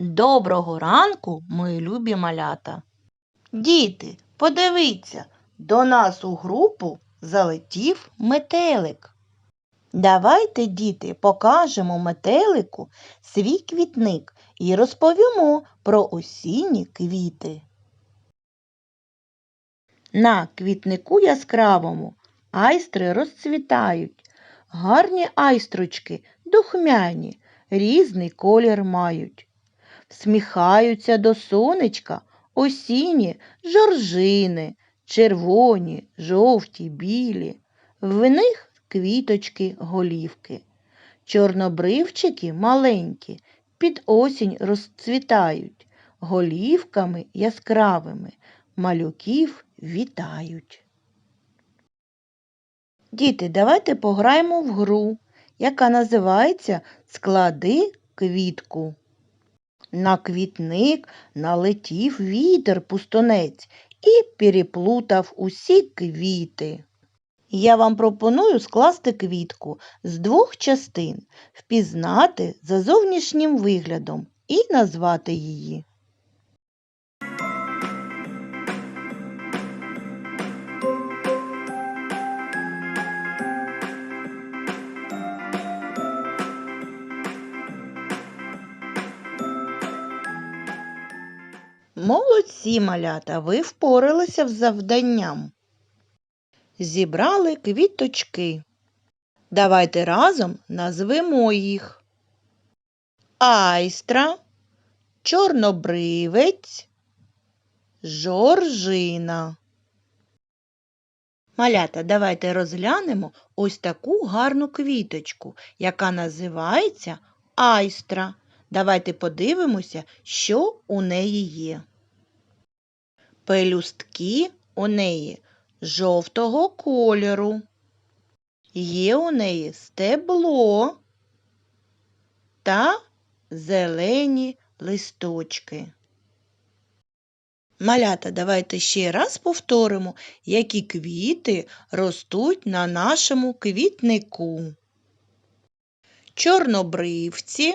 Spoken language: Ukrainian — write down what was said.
Доброго ранку, мої любі малята. Діти, подивіться, до нас у групу залетів метелик. Давайте, діти, покажемо метелику свій квітник і розповімо про осінні квіти. На квітнику яскравому айстри розцвітають. Гарні айстрочки, духмяні, різний колір мають. Всміхаються до сонечка осінні жоржини, червоні, жовті, білі. В них квіточки голівки. Чорнобривчики маленькі під осінь розцвітають, голівками яскравими малюків вітають. Діти, давайте пограємо в гру, яка називається Склади квітку. На квітник налетів вітер пустонець і переплутав усі квіти. Я вам пропоную скласти квітку з двох частин, впізнати за зовнішнім виглядом і назвати її. Молодці, малята, ви впоралися з завданням. Зібрали квіточки. Давайте разом назвемо їх. Айстра, чорнобривець, жоржина. Малята, давайте розглянемо ось таку гарну квіточку, яка називається айстра. Давайте подивимося, що у неї є. Пелюстки у неї жовтого кольору. Є у неї стебло та зелені листочки. Малята, давайте ще раз повторимо, які квіти ростуть на нашому квітнику. Чорнобривці,